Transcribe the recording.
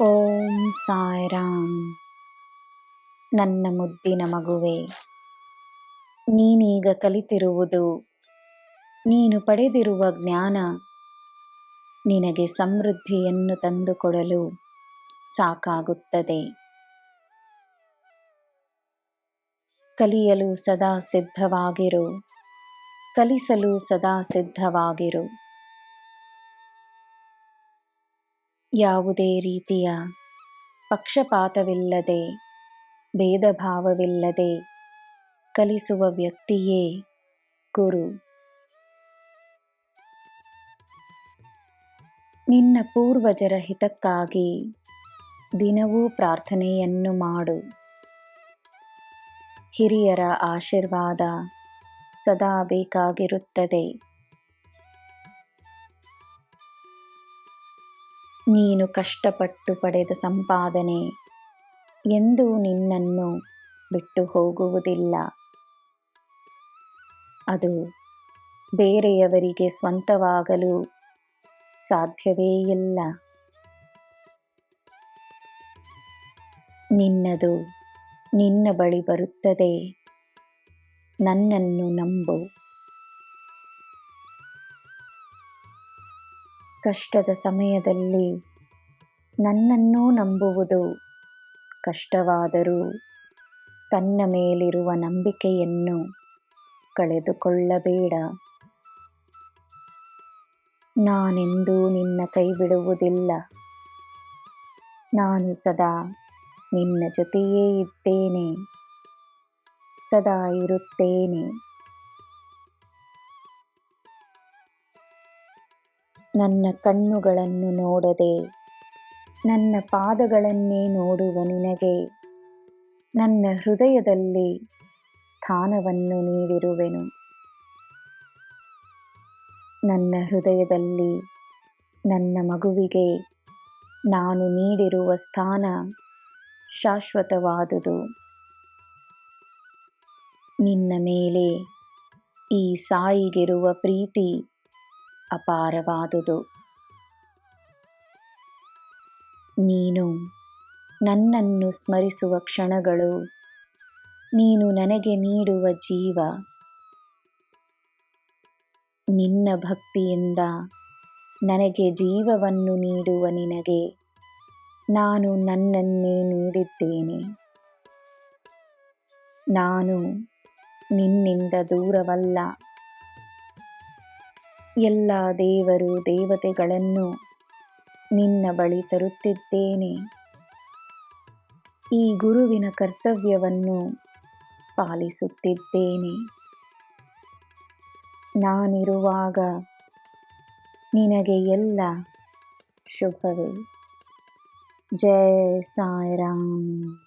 ಓಂ ಸಾಯಿರಾಮ್. ನನ್ನ ಮುದ್ದಿನ ಮಗುವೆ, ನೀನೀಗ ಕಲಿತಿರುವುದು, ನೀನು ಪಡೆದಿರುವ ಜ್ಞಾನ, ನಿನಗೆ ಸಮೃದ್ಧಿಯನ್ನು ತಂದುಕೊಡಲು ಸಾಕಾಗುತ್ತದೆ. ಕಲಿಯಲು ಸದಾ ಸಿದ್ಧವಾಗಿರು, ಕಲಿಸಲು ಸದಾ ಸಿದ್ಧವಾಗಿರು. ಯಾವುದೇ ರೀತಿಯ ಪಕ್ಷಪಾತವಿಲ್ಲದೆ ಭೇದ ಭಾವವಿಲ್ಲದೆ ಕಲಿಸುವ ವ್ಯಕ್ತಿಯೇ ಗುರು. ನಿನ್ನ ಪೂರ್ವಜರ ಹಿತಕ್ಕಾಗಿ ದಿನವೂ ಪ್ರಾರ್ಥನೆಯನ್ನು ಮಾಡು. ಹಿರಿಯರ ಆಶೀರ್ವಾದ ಸದಾ ಬೇಕಾಗಿರುತ್ತದೆ. ನೀನು ಕಷ್ಟಪಟ್ಟು ಪಡೆದ ಸಂಪಾದನೆ ಎಂದೂ ನಿನ್ನನ್ನು ಬಿಟ್ಟು ಹೋಗುವುದಿಲ್ಲ. ಅದು ಬೇರೆಯವರಿಗೆ ಸ್ವಂತವಾಗಲು ಸಾಧ್ಯವೇ ಇಲ್ಲ. ನಿನ್ನದು ನಿನ್ನ ಬಳಿ ಬರುತ್ತದೆ. ನನ್ನನ್ನು ನಂಬು. ಕಷ್ಟದ ಸಮಯದಲ್ಲಿ ನನ್ನನ್ನು ನಂಬುವುದು ಕಷ್ಟವಾದರೂ ತನ್ನ ಮೇಲಿರುವ ನಂಬಿಕೆಯನ್ನು ಕಳೆದುಕೊಳ್ಳಬೇಡ. ನಾನೆಂದೂ ನಿನ್ನ ಕೈ ಬಿಡುವುದಿಲ್ಲ ನಾನು ಸದಾ ನಿನ್ನ ಜೊತೆಯೇ ಇದ್ದೇನೆ. ಸದಾ ಇರುತ್ತೇನೆ. ನನ್ನ ಕಣ್ಣುಗಳನ್ನು ನೋಡದೆ, ನನ್ನ ಪಾದಗಳನ್ನೇ ನೋಡುವ ನಿನಗೆ. ನನ್ನ ಹೃದಯದಲ್ಲಿ ಸ್ಥಾನವನ್ನು ನೀಡಿರುವೆನು. ನನ್ನ ಹೃದಯದಲ್ಲಿ ನನ್ನ ಮಗುವಿಗೆ ನಾನು ನೀಡಿರುವ ಸ್ಥಾನ ಶಾಶ್ವತವಾದುದು. ನಿನ್ನ ಮೇಲೆ ಈ ಸಾಯಿಗಿರುವ ಪ್ರೀತಿ ಅಪಾರವಾದುದು. ನೀನು ನನ್ನನ್ನು ಸ್ಮರಿಸುವ ಕ್ಷಣಗಳು ನೀನು ನನಗೆ ನೀಡುವ ಜೀವ. ನಿನ್ನ ಭಕ್ತಿಯಿಂದ ನನಗೆ ಜೀವವನ್ನು ನೀಡುವ ನಿನಗೆ ನಾನು ನನ್ನನ್ನೇ ನೀಡಿದ್ದೇನೆ. ನಾನು ನಿನ್ನಿಂದ ದೂರವಲ್ಲ. ಎಲ್ಲ ದೇವರು ದೇವತೆಗಳನ್ನು ನಿನ್ನ ಬಳಿ ತರುತ್ತಿದ್ದೇನೆ. ಈ ಗುರುವಿನ ಕರ್ತವ್ಯವನ್ನು ಪಾಲಿಸುತ್ತಿದ್ದೇನೆ. ನಾನಿರುವಾಗ ನಿನಗೆ ಎಲ್ಲ ಶುಭವೇ. ಜಯ ಸಾಯಿರಾಮ್.